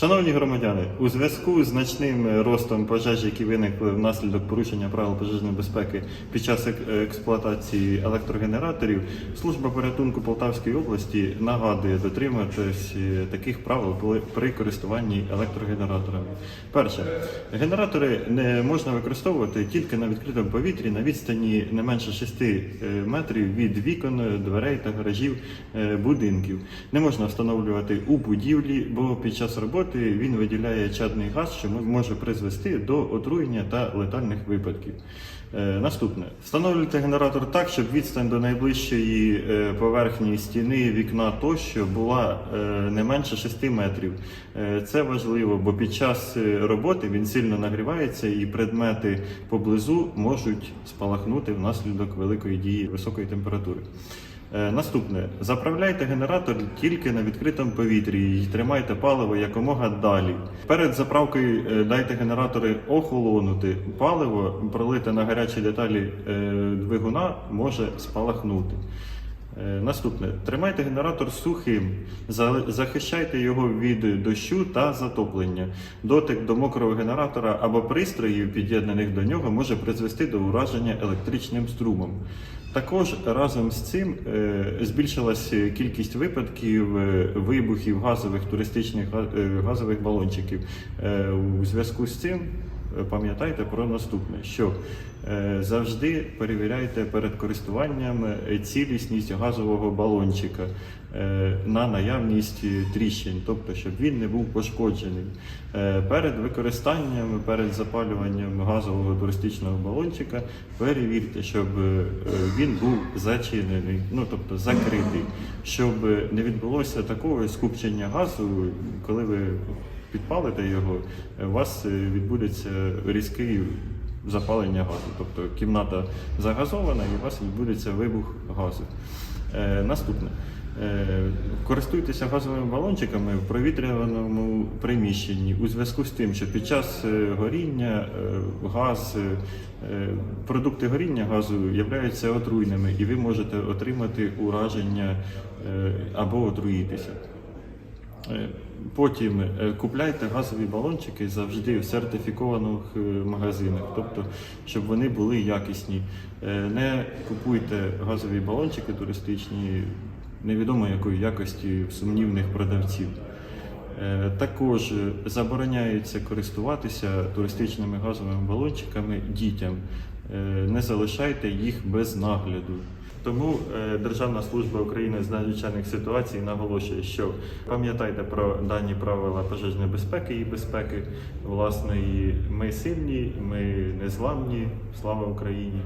Шановні громадяни, у зв'язку з значним ростом пожеж, які виникли внаслідок порушення правил пожежної безпеки під час експлуатації електрогенераторів, служба порятунку Полтавської області нагадує дотримуватись е, таких правил при- користуванні електрогенераторами. Перше, генератори не можна використовувати тільки на відкритому повітрі на відстані не менше 6 е, метрів від вікон, дверей та гаражів е, будинків. Не можна встановлювати у будівлі, бо під час роботи він виділяє чадний газ, що може призвести до отруєння та летальних випадків. Е, Наступне встановлюйте генератор так, щоб відстань до найближчої е, поверхні стіни, вікна тощо була е, не менше 6 метрів. Це важливо, бо під час роботи він сильно нагрівається і предмети поблизу можуть спалахнути внаслідок великої дії високої температури. Е, Наступне заправляйте генератор тільки на відкритому повітрі і тримайте паливо якомога далі. Перед заправкою е, дайте генератори охолонути. Паливо пролите на гарячі деталі е, двигуна може спалахнути. Е, Наступне тримайте генератор сухим, захищайте його від дощу та затоплення. Дотик до мокрого генератора або пристроїв, під'єднаних до нього, може призвести до ураження електричним струмом. Також разом з цим е, збільшилась кількість випадків е, вибухів газових туристичних газових балончиків. У зв'язку з цим пам'ятайте про наступне, що е, завжди перевіряйте перед користуванням е, цілісність газового балончика е, на наявність е, тріщин, тобто щоб він не був пошкоджений. Е, Перед використанням, перед запалюванням газового туристичного балончика перевірте, щоб е, він був зачинений, ну тобто закритий, щоб не відбулося такого скупчення газу, коли ви підпалите його, е, у вас е, відбудеться різкий запалення газу. Тобто кімната загазована і у вас відбудеться вибух газу. Е, наступне. Е, Користуйтеся газовими балончиками в провітрюваному приміщенні у зв'язку з тим, що під час горіння газ, продукти горіння газу являються отруйними, і ви можете отримати ураження або отруїтися. Е, Потім е, купляйте газові балончики завжди в сертифікованих е, магазинах, тобто щоб вони були якісні. Не купуйте газові балончики туристичні невідомо якої якості сумнівних продавців. Також забороняється користуватися туристичними газовими балончиками дітям. Не залишайте їх без нагляду. Тому е, Державна служба України з надзвичайних ситуацій наголошує, що пам'ятайте про дані правила пожежної безпеки і безпеки. Власне, ми сильні, ми незламні. Слава Україні!